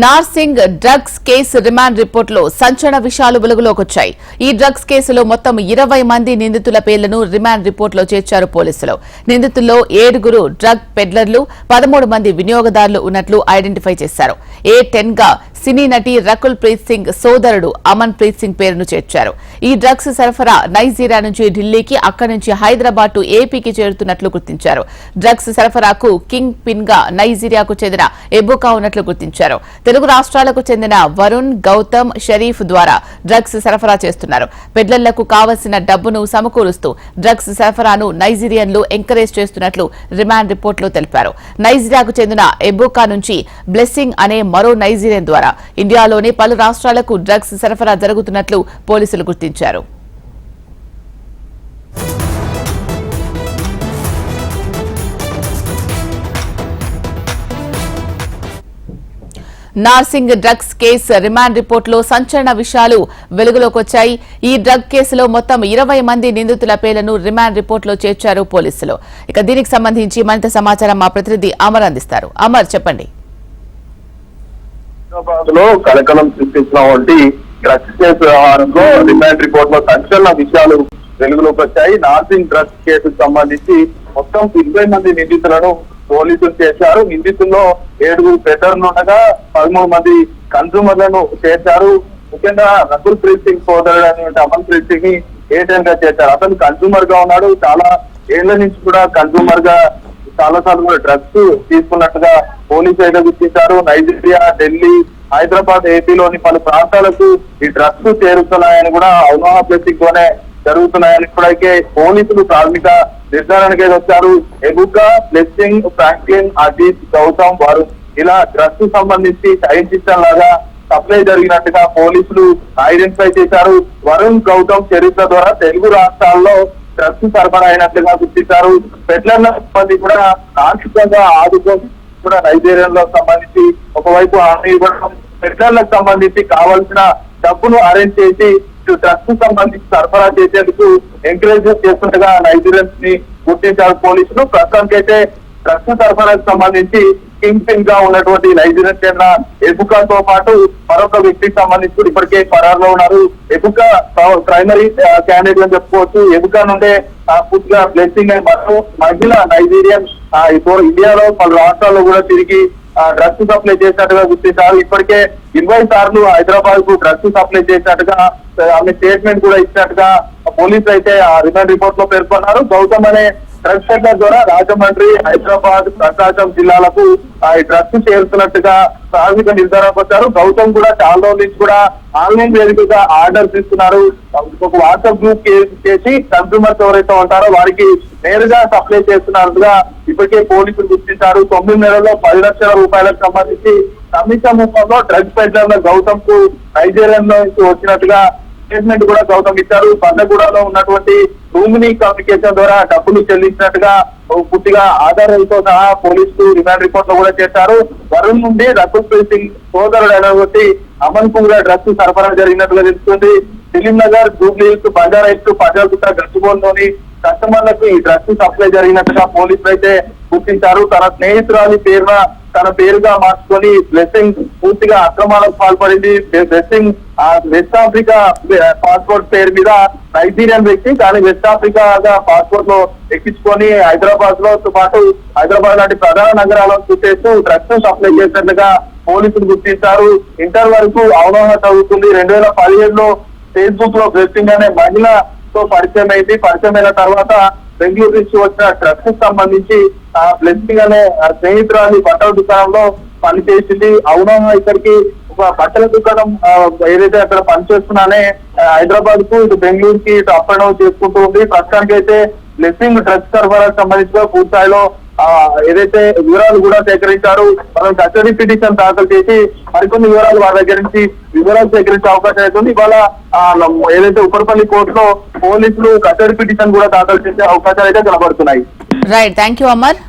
Narsingi drugs case remand రిపోర్టులో సంచలన విషయాలు వెలుగులోకొచ్చాయి. ఈ డ్రగ్స్ కేసులో మొత్తం ఇరవై మంది నిందితుల పేర్లను రిమాండ్ రిపోర్టులో చేర్చారు పోలీసులు. నిందితుల్లో ఏడుగురు డ్రగ్ పెడ్లర్లు పదమూడు మంది వినియోగదారులు ఉన్నట్లు ఐడెంటిఫై చేశారు. ఏ టెన్గా సినీ నటి రకుల్ ప్రీత్ సింగ్ సోదరుడు అమన్ ప్రీత్ సింగ్ పేరును చేర్చారు. ఈ డ్రగ్స్ సరఫరా నైజీరియా నుంచి ఢిల్లీకి అక్కడి నుంచి హైదరాబాద్ టు ఏపీకి చేరుతున్నట్లు గుర్తించారు. డ్రగ్స్ సరఫరాకు కింగ్ పిన్గా నైజీరియాకు చెందిన ఎబుకా ఉన్నట్లు గుర్తించారు. తెలుగు రాష్ట్రాలకు చెందిన వరుణ్ గౌతమ్ షరీఫ్ ద్వారా డ్రగ్స్ సరఫరా చేస్తున్నారు. పెడ్లర్లకు కావలసిన డబ్బును సమకూరుస్తూ డ్రగ్స్ సరఫరాను నైజీరియన్లు ఎంకరేజ్ చేస్తున్నట్లు రిమాండ్ రిపోర్టులో తెలిపారు. నైజీరియాకు చెందిన ఎబోకా నుంచి బ్లెస్సింగ్ అనే మరో నైజీరియన్ ద్వారా ఇండియాలోని పలు రాష్ట్రాలకు డ్రగ్స్ సరఫరా జరుగుతున్నట్లు పోలీసులు గుర్తించారు. నార్సింగ్ డ్రగ్స్ కేసు రిమాండ్ రిపోర్టులో సంచలన విషయాలు వెలుగులోకి వచ్చాయి. ఈ డ్రగ్ కేసులో మొత్తం ఇరవై మంది నిందితుల పేర్లను రిమాండ్ రిపోర్టులో చేర్చారు పోలీసులు. ఇక దీనికి సంబంధించి మరింత సమాచారం మా ప్రతినిధి అమర్ అందిస్తారు. అమర్ చెప్పండి. లో కలకలం సృష్టించినటువంటి డ్రగ్స్ కేసు వ్యవహారంలో రిమాండ్ రిపోర్ట్లో సంచలన విషయాలు వెలుగులోకి వచ్చాయి. నార్సింగ్ డ్రగ్స్ కేసుకు సంబంధించి మొత్తం ఇరవై మంది నిందితులను పోలీసులు చేశారు. నిందితుల్లో ఏడుగురు పెటర్లు ఉండగా పదమూడు మంది కన్సూమర్లను చేశారు ముఖ్యంగా రకుల్ ప్రీత్ సింగ్ సోదరుడు అనేటువంటి అమన్ ప్రీత్ సింగ్ని ఏజెంట్గా చేశారు అతను కన్సూమర్గా ఉన్నాడు. చాలా ఏళ్ళ నుంచి కూడా కన్సూమర్గా చాలా సార్లు కూడా డ్రగ్స్ తీసుకున్నట్టుగా పోలీసు అయితే గుర్తించారు. నైజీరియా ఢిల్లీ హైదరాబాద్ ఏపీలోని పలు ప్రాంతాలకు ఈ డ్రగ్స్ చేరుతున్నాయని కూడా అవగాహన ప్లేసింగ్లోనే జరుగుతున్నాయని ఇప్పుడైతే పోలీసులు ప్రాథమిక నిర్ధారణకి వచ్చారు. ఎగుక బ్లెస్సింగ్ ఫ్రాంక్లిన్ అజీత్ గౌతమ్ వారు ఇలా డ్రగ్స్ సంబంధించి సైంటిస్ట్ లాగా సప్లై జరిగినట్టుగా పోలీసులు ఐడెంటిఫై చేశారు. వరుణ్ గౌతమ్ చరిత్ర ద్వారా తెలుగు రాష్ట్రాల్లో డ్రగ్స్ సరఫరా అయినట్లుగా గుర్తించారు. పెట్లర్ల మంది కూడా ఆర్థికంగా ఆదుకోవడం కూడా నైజీరియాలో సంబంధించి ఒకవైపు హామీ ఇవ్వడం పెట్లర్లకు సంబంధించి కావాల్సిన డబ్బును అరేంజ్ చేసి ట్రస్ట్ డ్రగ్స్ సంబంధించి సరఫరా చేసేందుకు ఎంకరేజ్ చేస్తుండగా నైజీరియన్స్ని గుర్తించారు పోలీసులు. ప్రస్తుతానికైతే డ్రగ్స్ సరఫరాకు సంబంధించి కింగ్ పిన్గా ఉన్నటువంటి నైజీరియన్ చెందిన ఎబుకాతో పాటు మరొక వ్యక్తికి సంబంధించి కూడా ఇప్పటికే ఫరారులో ఉన్నారు. ఎబుకా ప్రైమరీ క్యాండిడేట్ అని చెప్పుకోవచ్చు. ఎబుకా నుండే ఆ, పూర్తిగా బ్లెస్సింగ్ అని మరో మహిళ నైజీరియన్ ఆ, ఇప్పుడు ఇండియాలో పలు రాష్ట్రాల్లో కూడా తిరిగి డ్రగ్స్ సప్లై చేసినట్టుగా గుర్తించారు ఇప్పటికే ఇరవై సార్లు హైదరాబాద్కు డ్రగ్స్ సప్లై చేసినట్టుగా ఆమె స్టేట్మెంట్ కూడా ఇచ్చినట్టుగా పోలీసులు అయితే ఆ రిమాండ్ రిపోర్ట్లో పేర్కొన్నారు. గౌతమ్ అనే డ్రగ్స్ సెంటర్ ద్వారా రాజమండ్రి హైదరాబాద్ ప్రకాశం జిల్లాలకు ఆ, ఈ డ్రగ్స్ చేరుతున్నట్టుగా ప్రాథమిక నిర్ధారణకు వచ్చారు. గౌతమ్ కూడా చాలా రోజుల నుంచి కూడా ఆన్లైన్ వేదికగా ఆర్డర్స్ ఇస్తున్నారు ఒక వాట్సాప్ గ్రూప్ చేసి కన్సూమర్స్ ఎవరైతే ఉంటారో వారికి నేరుగా సప్లై చేస్తున్నట్టుగా ఇప్పటికే పోలీసులు గుర్తించారు. తొమ్మిది నెలల్లో పది లక్షల రూపాయలకు సంబంధించి కమిషన్ రూపంలో డ్రగ్స్ పెట్ల గౌతమ్కు నైజీరియా నుంచి వచ్చినట్టుగా స్టేట్మెంట్ కూడా గౌతమ్ ఇచ్చారు. బందగూడలో ఉన్నటువంటి రూమిని కమ్యూనికేషన్ ద్వారా డబ్బులు చెల్లించినట్టుగా పూర్తిగా ఆధారాలతో సహా పోలీసులు రిమాండ్ రిపోర్ట్లో కూడా చేశారు. వరుణ్ నుండి రకుల్ ప్రీత్ సింగ్ సోదరుడు అయినటువంటి అమన్కు కూడా డ్రగ్స్ సరఫరా జరిగినట్టుగా తెలుస్తుంది. Film Nagar Jubilee hills Banjara Hills Panjagutta గచ్చిబోల్లోని కస్టమర్లకు ఈ డ్రగ్స్ సప్లై జరిగినట్టుగా పోలీసులు అయితే గుర్తించారు. తన స్నేహితురాలి పేరున తన పేరుగా మార్చుకొని బ్లెస్సింగ్ పూర్తిగా అక్రమాలకు పాల్పడింది. బ్లెస్సింగ్ ఆ వెస్ట్ ఆఫ్రికా పాస్పోర్ట్ పేరు మీద నైజీరియన్ వ్యక్తి కానీ వెస్ట్ ఆఫ్రికా పాస్పోర్ట్లో ఎక్కించుకొని హైదరాబాద్లో పాటు హైదరాబాద్ లాంటి ప్రధాన నగరాలను చూసేస్తూ డ్రగ్స్ సప్లై చేసినట్టుగా పోలీసులు గుర్తించారు. ఇంటర్ వరకు అవగాహన చదువుతుంది రెండు వేల పదిహేడులో ఫేస్బుక్లో బ్లెస్సింగ్ అనే మహిళతో పరిచయం అయింది పరిచయం అయిన తర్వాత బెంగళూరు నుంచి వచ్చిన డ్రగ్స్కి సంబంధించి ఆ బ్లెస్సింగ్ అనే స్నేహితురాలి బట్టల దుకాణంలో పనిచేసింది అవునా ఇక్కడికి ఒక బట్టల దుకాణం ఏదైతే అక్కడ పనిచేస్తున్నానే హైదరాబాద్కు ఇటు బెంగళూరుకి ఇటు అప్ అండ్ డౌన్ చేసుకుంటూ ఉంది. ప్రస్తుతానికి అయితే బ్లెస్సింగ్ డ్రగ్స్ సరఫరాకు సంబంధించిన పూర్తి స్థాయిలో ఏదైతే వివరాలు కూడా సేకరించారు మనం కస్టడీ పిటిషన్ దాఖలు చేసి మరికొన్ని వివరాలు వారి దగ్గర నుంచి వివరాలు సేకరించే అవకాశం అవుతుంది ఇవాళ ఏదైతే ఉపరపల్లి కోర్టులో పోలీసులు కస్టడీ పిటిషన్ కూడా దాఖలు చేసే అవకాశాలు అయితే కనబడుతున్నాయి. Right thank you Amar